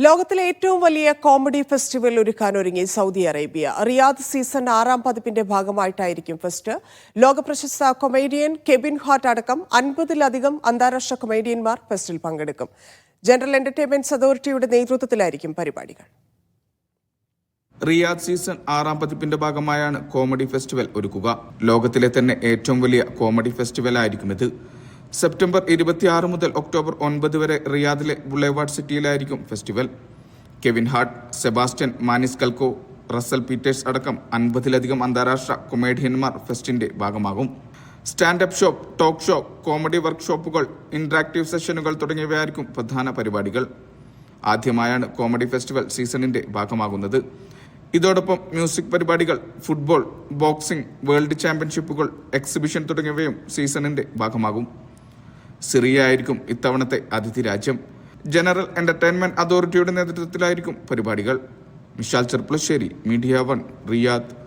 ലോകത്തിലെ ഏറ്റവും വലിയ കോമഡി ഫെസ്റ്റിവൽ ഒരുക്കാനൊരുങ്ങി സൗദി അറേബ്യ. റിയാദ് സീസൺ ആറാം പതിപ്പിന്റെ ഭാഗമായിട്ടായിരിക്കും ഫെസ്റ്റ്. ലോകപ്രശസ്ത കൊമേഡിയൻ കെബിൻ ഹാർട്ട് അടക്കം അൻപതിലധികം അന്താരാഷ്ട്ര കൊമേഡിയന്മാർ ഫെസ്റ്റിൽ പങ്കെടുക്കും. ജനറൽ എന്റർടൈൻമെന്റ്സ് അതോറിറ്റിയുടെ നേതൃത്വത്തിലായിരിക്കും പരിപാടികൾ. റിയാദ് സീസൺ ആറാം പതിപ്പിന്റെ ഭാഗമായാണ് കോമഡി ഫെസ്റ്റിവൽ ഒരുക്കുക. ലോകത്തിലെ തന്നെ ഏറ്റവും വലിയ കോമഡി ഫെസ്റ്റിവൽ ആയിരിക്കും ഇത്. സെപ്റ്റംബർ ഇരുപത്തിയാറ് മുതൽ ഒക്ടോബർ ഒൻപത് വരെ റിയാദിലെ boulevard സിറ്റിയിലായിരിക്കും festival. Kevin Hart Sebastian Maniscalco Russell Peters അടക്കം അൻപതിലധികം അന്താരാഷ്ട്ര കൊമേഡിയന്മാർ ഫെസ്റ്റിന്റെ ഭാഗമാകും. Standup show talk show comedy വർക്ക്ഷോപ്പുകൾ ഇന്ററാക്റ്റീവ് സെഷനുകൾ തുടങ്ങിയവയായിരിക്കും പ്രധാന പരിപാടികൾ. ആദ്യമായാണ് കോമഡി ഫെസ്റ്റിവൽ സീസണിന്റെ ഭാഗമാകുന്നത്. ഇതോടൊപ്പം മ്യൂസിക് പരിപാടികൾ ഫുട്ബോൾ ബോക്സിംഗ് വേൾഡ് ചാമ്പ്യൻഷിപ്പുകൾ എക്സിബിഷൻ തുടങ്ങിയവയും സീസണിന്റെ ഭാഗമാകും. സിറിയ ആയിരിക്കും ഇത്തവണത്തെ അതിഥി രാജ്യം. ജനറൽ എന്റർടൈൻമെന്റ് അതോറിറ്റിയുടെ നേതൃത്വത്തിലായിരിക്കും പരിപാടികൾ. Vishal Cherpulassery media one Riyadh.